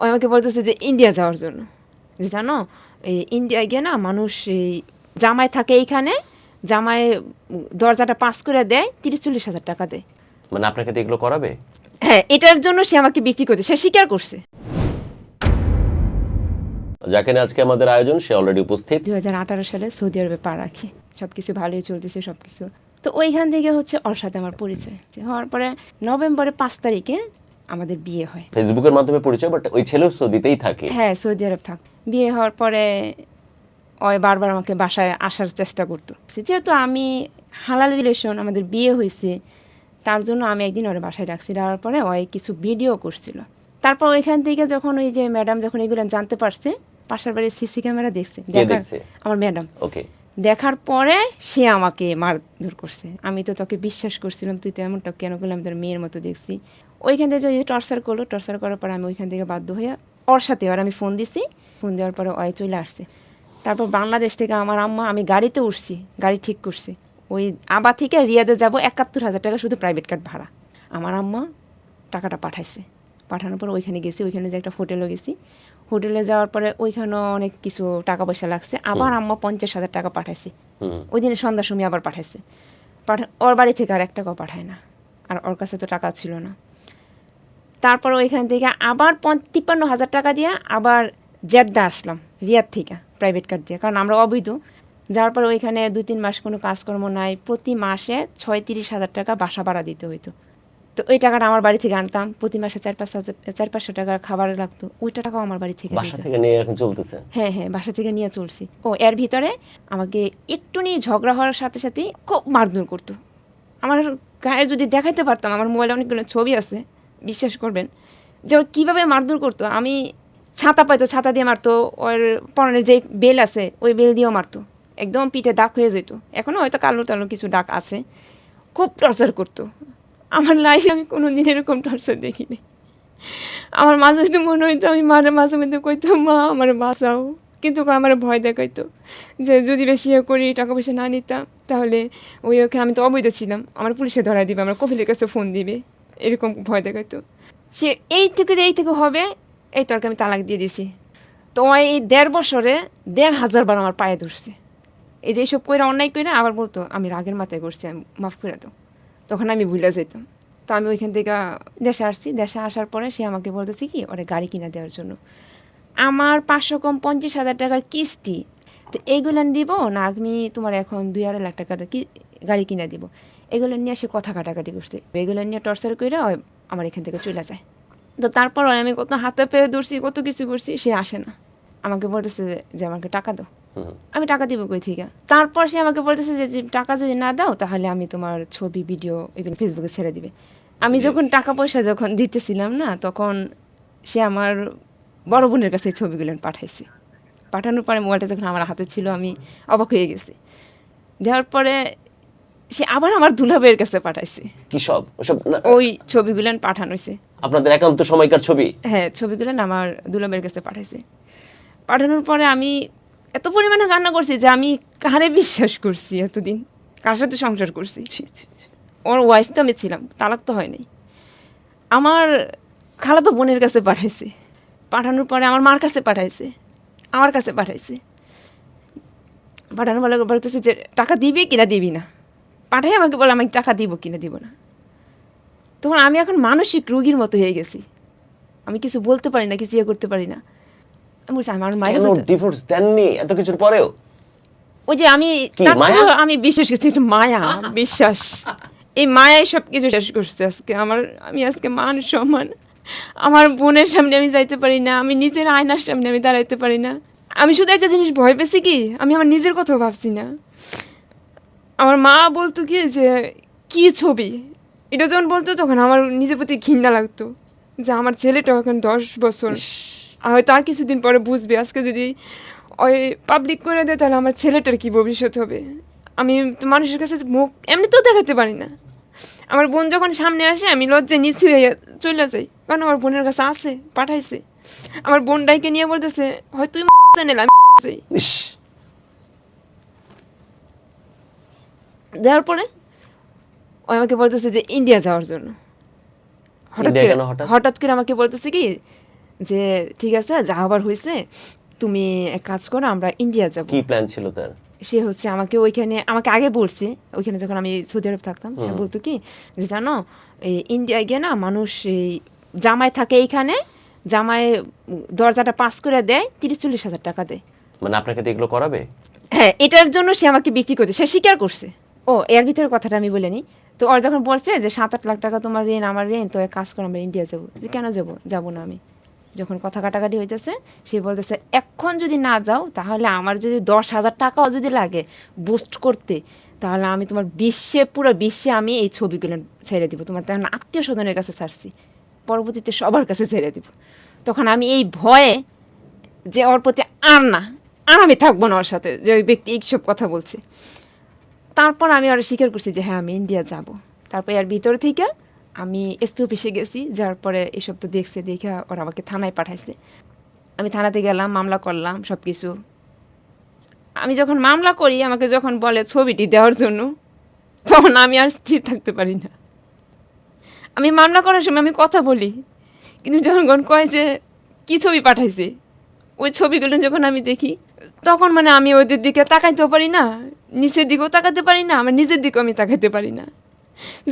ও আমাকে বলতেছে যে ইন্ডিয়া যাওয়ার জন্য। যে জানো এই ইন্ডিয়া গিয়ে না মানুষ এই জামাই থাকে এইখানে জামাই দরজাটা পাস করে দেয় তিরিশ চল্লিশ হাজার টাকা দেয়। মানে আপনাকে এগুলো করাবে? হ্যাঁ এটার জন্য সে আমাকে বিক্রি করছে সে স্বীকার করছে। যাকে নিয়ে আজকে আমাদের আয়োজন সে অলরেডি উপস্থিত। দুই হাজার আঠারো সালে সৌদি আরবে পা রাখি। সব কিছু ভালোই চলতেছে সব কিছু তো ওইখান থেকে হচ্ছে ওর সাথে আমার পরিচয়। হওয়ার পরে নভেম্বরের পাঁচ তারিখে আমাদের বিয়ে হয়। ফেসবুকের মাধ্যমে পরিচয় বাট ওই ছেলেও সৌদিতেই থাকে। হ্যাঁ সৌদি আরব থাক। বিয়ে হওয়ার পরে ওই বারবার আমাকে বাসায় আসার চেষ্টা করতো। যেহেতু আমি হালাল রিলেশন আমাদের বিয়ে হয়েছে তার জন্য আমি একদিন ওর বাসায় রাখছি। রাখার পরে ওই কিছু ভিডিও করছিল। তারপর ওইখান থেকে যখন ওই যে ম্যাডাম যখন এগুলো জানতে পারছে পাশের বাড়ির সিসি ক্যামেরা দেখছে। দেখছে? আমার ম্যাডাম ওকে দেখার পরে সে আমাকে মারধর করছে। আমি তো তোকে বিশ্বাস করছিলাম, তুই তো এমনটা কেন করলাম তোর মেয়ের মতো দেখছি। ওইখান থেকে যে টর্চার করল টর্চার করার পর আমি ওইখান থেকে বাধ্য হয়ে ওর সাথে আর আমি ফোন দিছি। ফোন দেওয়ার পরে ওই চলে আসছে। তারপর বাংলাদেশ থেকে আমার আম্মা, আমি গাড়িতে উঠছি, গাড়ি ঠিক করছি। ওই আবা থেকে রিয়াদে যাব, একাত্তর হাজার টাকা শুধু প্রাইভেট কার ভাড়া। আমার আম্মা টাকাটা পাঠাইছে। পাঠানোর পর ওইখানে গেছি ওইখানে যে একটা হোটেলে গেছি। হোটেলে যাওয়ার পরে ওইখানেও অনেক কিছু টাকা পয়সা লাগছে। আবার আম্মা পঞ্চাশ হাজার টাকা পাঠাইছে। ওই দিনে সন্ধ্যার সময় আবার পাঠাইছে। পাঠা ওর বাড়ি থেকে আর এক টাকাও পাঠায় না। আর ওর কাছে তো টাকা ছিল না। তারপর ওইখান থেকে আবার তিপ্পান্ন হাজার টাকা দিয়ে আবার জেদ্দা আসলাম রিয়াদ থেকে প্রাইভেট কার দিয়ে। কারণ আমরা অবৈধ। যাওয়ার পর ওইখানে দুই তিন মাস কোনো কাজকর্ম নাই। প্রতি মাসে ছয় তিরিশ হাজার টাকা বাসা ভাড়া দিতে হইতো। তো ওই টাকাটা আমার বাড়ি থেকে আনতাম। প্রতি মাসে চার পাঁচ হাজার চার পাঁচশো টাকা খাবার লাগতো। ওই টাকাও আমার বাড়ি থেকে বাসা থেকে নিয়ে এখন চলতেছে? হ্যাঁ হ্যাঁ বাসা থেকে নিয়ে চলছি। ও এর ভিতরে আমাকে একটু নিয়ে ঝগড়া হওয়ার সাথে সাথেই খুব মারধর করতো। আমার গায়ে যদি দেখাইতে পারতাম আমার মোবাইলে অনেকগুলো ছবি আছে বিশ্বাস করবেন। যে ও কীভাবে মারধর করতো আমি ছাতা পাইতো ছাতা দিয়ে মারতো ওর পরনের যে বেল আছে ওই বেল দিয়েও মারতো। একদম পিঠে দাগ হয়ে যেত। এখনও হয়তো কালো টালো কিছু দাগ আছে। খুব টর্চার করতো। আমার লাইফে আমি কোনো দিন এরকম টর্চার দেখিনি। আমার মাঝে মধ্যে মনে হইতো, আমি মারে মাঝে মধ্যে কইতো মা, আমার বাঁচাও। কিন্তু আমার ভয় দেখাইতো যে যদি বেশি ইয়ে করি, টাকা পয়সা না নিতাম, তাহলে ওই ওখানে আমি তো অবৈধ ছিলাম। আমার পুলিশে ধরা দিবে, আমার কপিলের কাছে ফোন দিবে। এরকম ভয় দেখাইতো। সে এই থেকে এই থেকে হবে, এই তরকে আমি তালাক দিয়ে দিছি। তো এই দেড় বছরে দেড় হাজার বার আমার পায়ে ধরছে। এই যে এইসব কইরা অন্যায় কইরা আবার বলতো, আমি রাগের মাথায় করছি, আমি মাফ করে দাও। তখন আমি ভুলে যেতাম তো আমি ওইখান থেকে দেশে আসছি। দেশে আসার পরে সে আমাকে বলতেছে কি, ওরা গাড়ি কিনে দেওয়ার জন্য। আমার পাঁচশো কম পঞ্চাশ হাজার টাকার কিস্তি। তো এইগুলো দিব না, আমি তোমার এখন দুই আড়াই লাখ টাকা কি, গাড়ি কিনে দিব। এগুলো নিয়ে সে কথা কাটাকাটি করছে। এগুলো নিয়ে টর্চার করে আমার এখান থেকে চলে যায়। তো তারপর আমি কত হাতে পেয়ে ধরছি, কত কিছু করছি, সে আসে না। আমাকে বলতেছে যে- আমাকে টাকা দাও। আমি টাকা দিব কই থেকে? তারপর সে আমাকে বলতেছে যে টাকা যদি না দাও তাহলে আমি তোমার ছবি ভিডিও এগুলো ফেসবুকে ছেড়ে দিবে। আমি যখন টাকা পয়সা যখন দিতেছিলাম না তখন সে আমার বড় বোনের কাছে ছবিগুলো পাঠাইছে। পাঠানোর পরে মোবাইলটা যখন আমার হাতে ছিল আমি অবাক হয়ে গেছি। দেওয়ার পরে সে আবার আমার দুলাবের কাছে পাঠাইছে। কি সব? ওসব ওই ছবিগুলো পাঠানো হয়েছে আপনাদের একান্ত সময়কার ছবি? হ্যাঁ ছবিগুলো আমার দুলাবের কাছে পাঠাইছে। পাঠানোর পরে আমি এত পরিমাণে কান্না করছি যে আমি কারে বিশ্বাস করছি এতদিন? কার সাথে সংসার করছি। ওর ওয়াইফ তো আমি ছিলাম তালাক তো হয়নি। আমার খালাতো বোনের কাছে পাঠাইছে। পাঠানোর পরে আমার মার কাছে পাঠাইছে। আমার কাছে পাঠাইছে। পাঠানোর পরে বলতেছে যে টাকা দিবি কিনা দিবি না? পাঠাই আমাকে বলে আমি টাকা দিব কিনা দিব না। তখন আমি এখন মানসিক রোগীর মতো হয়ে গেছি। আমি কিছু বলতে পারি না কিছু ইয়ে করতে পারি না। আমি বলছি আমার মায়ের কেন ডিভোর্স দেননি? এত কিছুর পরেও? ওই যে আমি আমি বিশ্বাস করছি একটু মায়া বিশ্বাস। এই মায়াই সব কিছু শেষ করছে আজকে। আমার আমি আজকে মান সম্মান আমার বোনের সামনে আমি যাইতে পারি না আমি নিজের আয়নার সামনে আমি দাঁড়াইতে পারি না। আমি শুধু একটা জিনিস ভয় পেয়েছি কি? আমি আমার নিজের কথাও ভাবছি না। আমার মা বলতো কি যে কি ছবি? এটা যখন বলতো তখন আমার নিজের প্রতি ঘৃণা লাগতো যে আমার ছেলেটা এখন দশ বছর। হয়তো আর কিছুদিন পরে বুঝবে আজকে যদি ওই পাবলিক করে দেয় তাহলে আমার ছেলেটার কি ভবিষ্যৎ হবে? আমি তো মানুষের কাছে মুখ এমনিতেও দেখাতে পারি না। আমার বোন যখন সামনে আসে আমি লজ্জায় নিচে চলে যাই। কারণ আমার বোনের কাছে আছে পাঠাইছে। আমার বোন ডাইকে নিয়ে বলতেছে হয়তো তুই চ্যানেল আমি দেওয়ার পরে ও আমাকে বলতেছে যে ইন্ডিয়া যাওয়ার জন্য। হঠাৎ করে হঠাৎ? হঠাৎ করে আমাকে বলতেছে কি যে ঠিক আছে যা হবার হয়েছে তুমি এক কাজ করো আমরা ইন্ডিয়া যাব। কি প্ল্যান ছিল তার? সে হচ্ছে আমাকে ওইখানে আমাকে আগে বলছে ওইখানে যখন আমি সৌদি আরব থাকতাম সে বলতো কি যে জানো এই ইন্ডিয়ায় গিয়ে না মানুষ এই জামাই থাকে এইখানে জামাই দরজাটা পাস করে দেয় তিরিশ চল্লিশ হাজার টাকা দেয়। মানে আপনাকে এগুলো করাবে? হ্যাঁ এটার জন্য সে আমাকে বিক্রি করছে সে স্বীকার করছে। ও এর ভিতরে কথাটা আমি বলে নিই তো ওর যখন বলছে যে সাত আট লাখ টাকা তোমার ঋণ আমার ঋণ তো এক কাজ করো আমরা ইন্ডিয়া যাব। কেন যাব? যাব না আমি? যখন কথা কাটাকাটি হইতেছে, সে বলতেছে, এখন যদি না যাও, তাহলে আমার যদি দশ হাজার টাকাও যদি লাগে বুস্ট করতে, তাহলে আমি তোমার বিশ্বে, পুরো বিশ্বে আমি এই ছবিগুলো ছেড়ে দিব। তোমার তখন আত্মীয় স্বজনের কাছে ছাড়ছি। পরবর্তীতে সবার কাছে ছেড়ে দিব। তখন আমি এই ভয়ে যে ওর প্রতি আর না, আর আমি থাকব না ওর সাথে, যে ওই ব্যক্তি এইসব কথা বলছে। তারপর আমি ওরা স্বীকার করছি যে হ্যাঁ আমি ইন্ডিয়া যাব। তারপর এর ভিতর থেকে আমি এসপি অফিসে গেছি যার পরে এসব তো দেখছে, দেখে ওরা আমাকে থানায় পাঠাইছে। আমি থানাতে গেলাম, মামলা করলাম সব কিছু আমি যখন মামলা করি, আমাকে যখন বলে ছবিটি দেওয়ার জন্য, তখন আমি আর স্থির থাকতে পারি না। আমি মামলা করার সময় আমি কথা বলি, কিন্তু যখন কয় যে, কী ছবি পাঠাইছে? ওই ছবিগুলো যখন আমি দেখি, তখন মানে আমি ওদের দিকে তাকাইতেও পারি না, নিচের দিকেও তাকাতে পারি না, আমার নিজের দিকেও আমি তাকাইতে পারি না।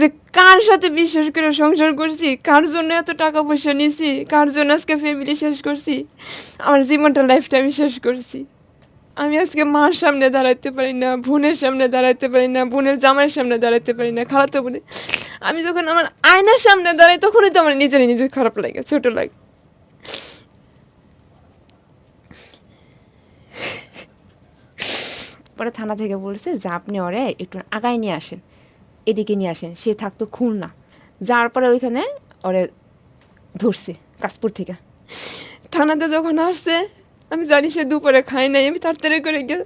যে কার সাথে বিশ্বাস করে সংসার করছি? কার জন্য এত টাকা পয়সা নিছি? কার জন্য আজকে ফ্যামিলি শেষ করছি? আমার জীবনটা লাইফটা আমি শেষ করছি। আমি আজকে মার সামনে দাঁড়াতে পারি না, বোনের সামনে দাঁড়াতে পারি না, বোনের জামাইয়ের সামনে দাঁড়াতে পারি না, খালাতো বোনে আমি যখন আমার আয়নার সামনে দাঁড়াই, তখনই তো আমার নিজের নিজের খারাপ লাগে, ছোট লাগে। পরে থানা থেকে বলছে যে, আপনি ওরে একটু আগায় নিয়ে আসেন। এদিকে নিয়ে আসেন। সে থাকতো খুলনা। যাওয়ার পরে ওইখানে ওরে ধরছে কাশপুর থেকে। থানাতে যখন আসছে, আমি জানি সে দুপুরে খাই নাই, আমি তাড়াতাড়ি করে গিয়ে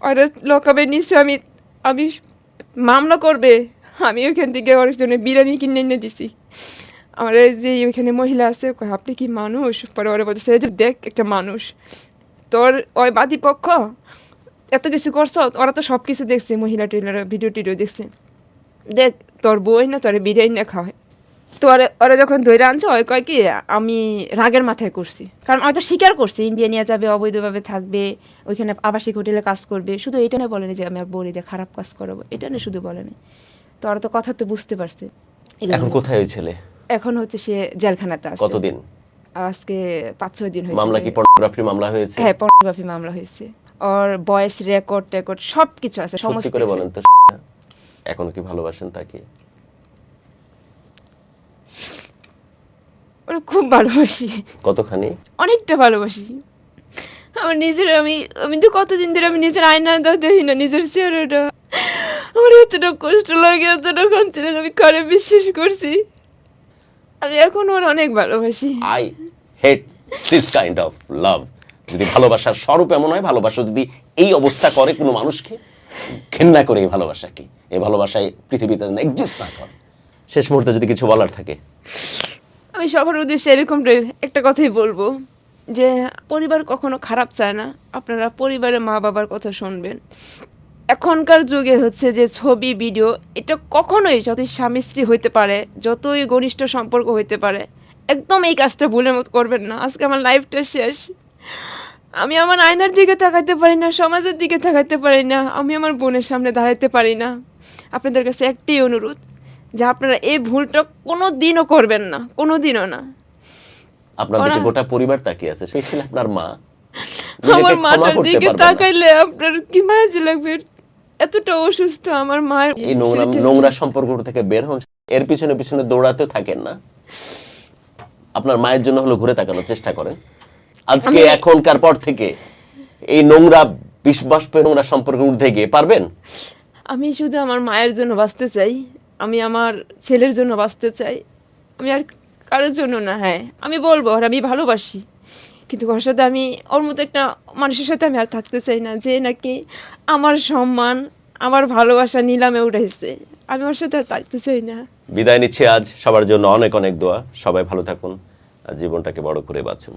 ওরে লকাবে নিচে আমি আমি মামলা করবে। আমি ওইখান থেকে ওর জন্য বিরিয়ানি কিনে এনে দিছি। আমার যে ওইখানে মহিলা আছে আপনি কি মানুষ? পরে ওরা বলতেছে, "এই যে দেখ, একটা মানুষ। তোর ওই বাদী পক্ষ, এত কিছু করছ, ওরা তো সব কিছু দেখছে মহিলা টেলার ভিডিও টিডিও দেখছে। দেখ তোর বই না তোর বিরিয়ানি না খাওয়ায় তো ওরা যখন ধরে আনছে ওই কয় কি আমি রাগের মাথায় করছি। কারণ হয়তো স্বীকার করছি ইন্ডিয়া নিয়ে যাবে অবৈধভাবে থাকবে ওইখানে আবাসিক হোটেলে কাজ করবে। শুধু এটা না বলেনি যে আমি আর বলি দিয়ে খারাপ কাজ করাবো এটা না শুধু বলেনি। তো ওরা তো কথা তো বুঝতে পারছে। এখন কোথায় ওই ছেলে? এখন হচ্ছে সে জেলখানাতে আছে। কতদিন? আজকে পাঁচ ছয় দিন হয়েছে। মামলা কি পর্নোগ্রাফির মামলা হয়েছে? হ্যাঁ পর্নোগ্রাফি মামলা হয়েছে। ওর ভয়েস রেকর্ড টেকর্ড সব কিছু আছে সমস্ত করে। বলেন তো। এখন কি ভালোবাসেন তাকে? ওর খুব ভালোবাসি। কতখানি? অনেকটা ভালোবাসি। আমার নিজের আমি আমি তো কতদিন ধরে আমি নিজের আয়না দেখি না নিজের চেহারাটা। আমার এতটা কষ্ট লাগে এতটা কনফিডেন্স আমি করে বিশ্বাস করছি? আমি এখন ওর অনেক ভালোবাসি। I hate this kind of love যদি ভালোবাসার স্বরূপ এমন হয় ভালোবাসা যদি এই অবস্থা করে কোনো মানুষকে ঘেন্না করে এই ভালোবাসাকে এই ভালোবাসায় পৃথিবীতে এক্সিস্ট না করে শেষ মুহূর্তে যদি কিছু বলার থাকে। আমি সবার উদ্দেশ্যে এরকম একটা কথাই বলব, যে পরিবার কখনো খারাপ চায় না। আপনারা পরিবারের মা বাবার কথা শুনবেন। এখনকার যুগে হচ্ছে যে ছবি, ভিডিও, এটা কখনোই যতই স্বামী স্ত্রী হইতে পারে, যতই ঘনিষ্ঠ সম্পর্ক হইতে পারে, একদম এই কাজটা ভুলের মতো করবেন না। আজকে আমার লাইফটা শেষ। আমি আমার আয়নার দিকে তাকাইতে পারি না সমাজের দিকে তাকাইতে পারি না আমি আমার বোনের সামনে দাঁড়াইতে পারি না। আপনাদের কাছে একটাই অনুরোধ যে আপনারা এই ভুলটা কোনো দিনও করবেন না কোনো দিনও না ওরা- গোটা পরিবার তাকিয়ে আছে স্পেশালি আপনার মা। আমার মাটার দিকে তাকাইলে আপনার কি মায়া লাগবে? এতটা অসুস্থ আমার মায়ের এই নোংরা নোংরা সম্পর্ক থেকে বের হন। এর পিছনে পিছনে দৌড়াতে থাকেন না। আপনার মায়ের জন্য হলো ঘুরে তাকানোর চেষ্টা করেন। আজকে এখনকার পর থেকে এই নোংরা বিশ্বাস নোংরা সম্পর্কে উঠে গিয়ে পারবেন? আমি শুধু আমার মায়ের জন্য বাঁচতে চাই আমি আমার ছেলের জন্য বাঁচতে চাই আমি আর কারোর জন্য না হ্যাঁ। আমি বলব আর আমি ভালোবাসি। কিন্তু ওর সাথে আমি ওর মতো একটা মানুষের সাথে আমি আর থাকতে চাই না যে নাকি আমার সম্মান আমার ভালোবাসা নিলামে উঠেছে। আমি ওর সাথে আর থাকতে চাই না। বিদায় নিচ্ছি আজ। সবার জন্য অনেক অনেক দোয়া। সবাই ভালো থাকুন। আর জীবনটাকে বড় করে বাঁচুন।